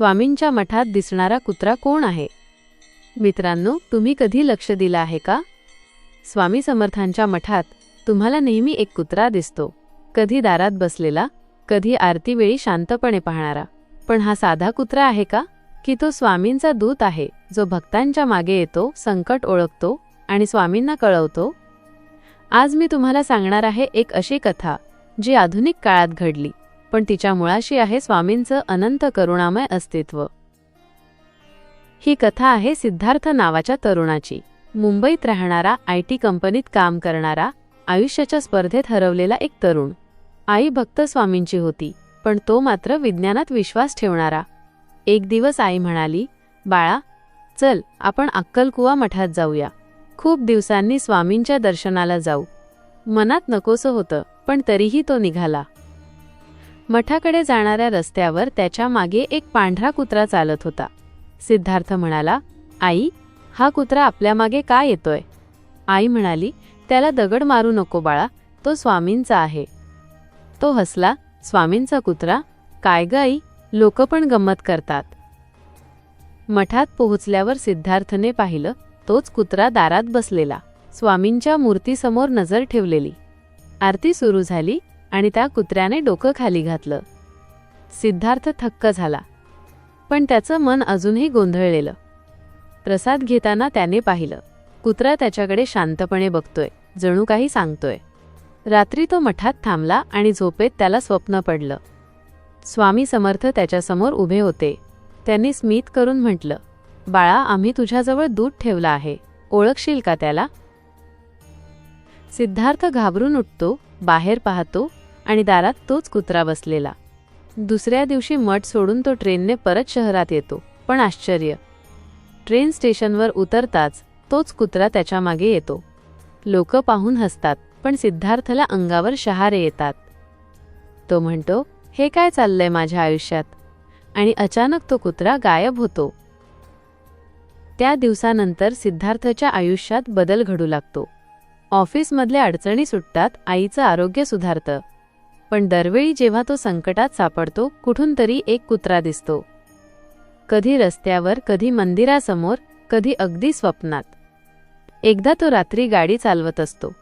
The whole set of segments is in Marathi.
स्वामींच्या मठात दिसणारा कुत्रा कोण आहे? मित्रांनो तुम्ही कधी लक्ष दिलं आहे का? स्वामी समर्थांच्या मठात तुम्हाला नेहमी एक कुत्रा दिसतो. कधी दारात बसलेला कधी आरतीवेळी शांतपणे पाहणारा. पण हा साधा कुत्रा आहे का? की तो स्वामींचा दूत आहे जो भक्तांच्या मागे येतो संकट ओळखतो आणि स्वामींना कळवतो? आज मी तुम्हाला सांगणार आहे एक अशी कथा जी आधुनिक काळात घडली. पण तिच्या मुळाशी आहे स्वामींचं अनंत करुणामय अस्तित्व. ही कथा आहे सिद्धार्थ नावाच्या तरुणाची. मुंबईत राहणारा आय टी कंपनीत काम करणारा आयुष्याच्या स्पर्धेत हरवलेला एक तरुण. आई भक्त स्वामींची होती पण तो मात्र विज्ञानात विश्वास ठेवणारा. एक दिवस आई म्हणाली बाळा चल आपण अक्कलकुवा मठात जाऊया. खूप दिवसांनी स्वामींच्या दर्शनाला जाऊ. मनात नकोसं होतं पण तरीही तो निघाला. मठाकडे जाणाऱ्या रस्त्यावर त्याच्यामागे एक पांढरा कुत्रा चालत होता. सिद्धार्थ म्हणाला आई हा कुत्रा आपल्या मागे का येतोय? आई म्हणाली त्याला दगड मारू नको बाळा तो स्वामींचा आहे. तो हसला स्वामींचा कुत्रा? काय ग आई? लोक पण गंमत करतात. मठात पोहोचल्यावर सिद्धार्थने पाहिलं तोच कुत्रा दारात बसलेला. स्वामींच्या मूर्तीसमोर नजर ठेवलेली. आरती सुरू झाली आणि त्या कुत्र्याने डोकं खाली घातलं. सिद्धार्थ थक्क झाला. पण त्याचं मन अजूनही गोंधळलेलं. प्रसाद घेताना त्याने पाहिलं. कुत्रा त्याच्याकडे शांतपणे बघतोय. जणू काही सांगतोय. रात्री तो मठात थांबला आणि झोपेत त्याला स्वप्न पडलं. स्वामी समर्थ त्याच्यासमोर उभे होते. त्यांनी स्मित करून म्हटलं बाळा आम्ही तुझ्याजवळ दूध ठेवला आहे. ओळखशील का त्याला? सिद्धार्थ घाबरून उठतो बाहेर पाहतो आणि दारात तोच कुत्रा बसलेला. दुसऱ्या दिवशी मठ सोडून तो ट्रेनने परत शहरात येतो पण आश्चर्य. ट्रेन स्टेशनवर उतरताच तोच कुत्रा त्याच्यामागे येतो. लोक पाहून हसतात पण सिद्धार्थला अंगावर शहारे येतात. तो म्हणतो हे काय चाललंय माझ्या आयुष्यात? आणि अचानक तो कुत्रा गायब होतो. त्या दिवसानंतर सिद्धार्थच्या आयुष्यात बदल घडू लागतो. ऑफिसमधल्या अडचणी सुटतात आईचं आरोग्य सुधारतं. पण दरवेळी जेव्हा तो संकटात सापडतो कुठून तरी एक कुत्रा दिसतो. कधी रस्त्यावर कधी मंदिरासमोर कधी अगदी स्वप्नात. एकदा तो रात्री गाडी चालवत असतो.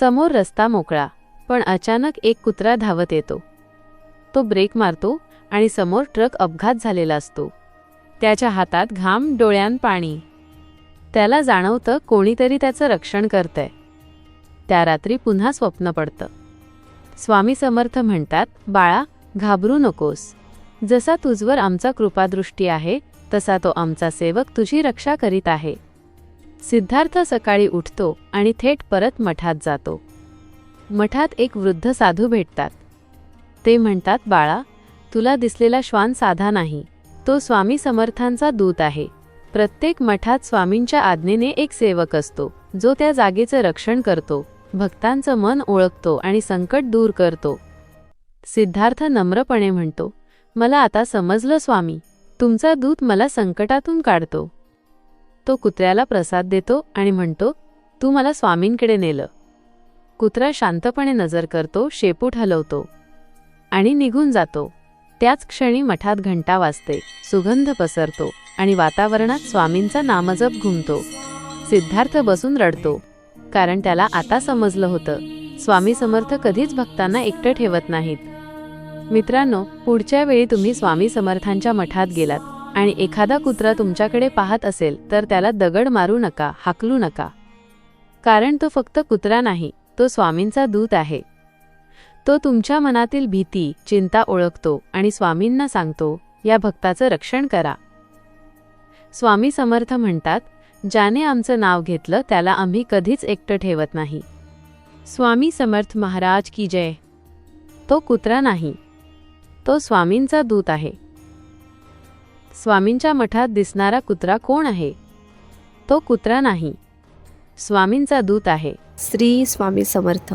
समोर रस्ता मोकळा पण अचानक एक कुत्रा धावत येतो. तो ब्रेक मारतो आणि समोर ट्रक अपघात झालेला असतो. त्याच्या हातात घाम डोळ्यान पाणी. त्याला जाणवतं कोणीतरी त्याचं रक्षण करतंय. त्या रात्री पुन्हा स्वप्न पडतं. स्वामी समर्थ म्हणतात बाळा घाबरू नकोस. जसा तुझवर आमचा कृपादृष्टी आहे तसा तो आमचा सेवक तुझी रक्षा करीत आहे. सिद्धार्थ सकाळी उठतो आणि थेट परत मठात जातो. मठात एक वृद्ध साधू भेटतात. ते म्हणतात बाळा तुला दिसलेला श्वान साधा नाही. तो स्वामी समर्थांचा दूत आहे. प्रत्येक मठात स्वामींच्या आज्ञेने एक सेवक असतो जो त्या जागेचं रक्षण करतो. भक्तांचं मन ओळखतो आणि संकट दूर करतो. सिद्धार्थ नम्रपणे म्हणतो मला आता समजलं स्वामी तुमचा दूत मला संकटातून काढतो. तो कुत्र्याला प्रसाद देतो आणि म्हणतो तू मला स्वामींकडे नेलं. कुत्रा शांतपणे नजर करतो शेपूट हलवतो आणि निघून जातो. त्याच क्षणी मठात घंटा वाजते सुगंध पसरतो आणि वातावरणात स्वामींचा नामजप घुमतो. सिद्धार्थ बसून रडतो. कारण त्याला आता समजलं होतं. स्वामी समर्थ कधीच भक्तांना एकटं ठेवत नाहीत. मित्रांनो पुढच्या वेळी तुम्ही स्वामी समर्थांच्या मठात गेलात आणि एखादा कुत्रा तुमच्याकडे पाहत असेल तर त्याला दगड मारू नका हाकलू नका. कारण तो फक्त कुत्रा नाही तो स्वामींचा दूत आहे. तो तुमच्या मनातील भीती चिंता ओळखतो आणि स्वामींना सांगतो या भक्ताचं रक्षण करा. स्वामी समर्थ म्हणतात ज्याने आमचं नाव घेतलं त्याला आम्ही कधीच एकटं ठेवत नाही. स्वामी समर्थ महाराज की जय. तो कुत्रा नाही. तो स्वामींचा दूत आहे. स्वामींच्या मठात दिसणारा कुत्रा कोण आहे? तो कुत्रा नाही. स्वामींचा दूत आहे. श्री स्वामी समर्थ.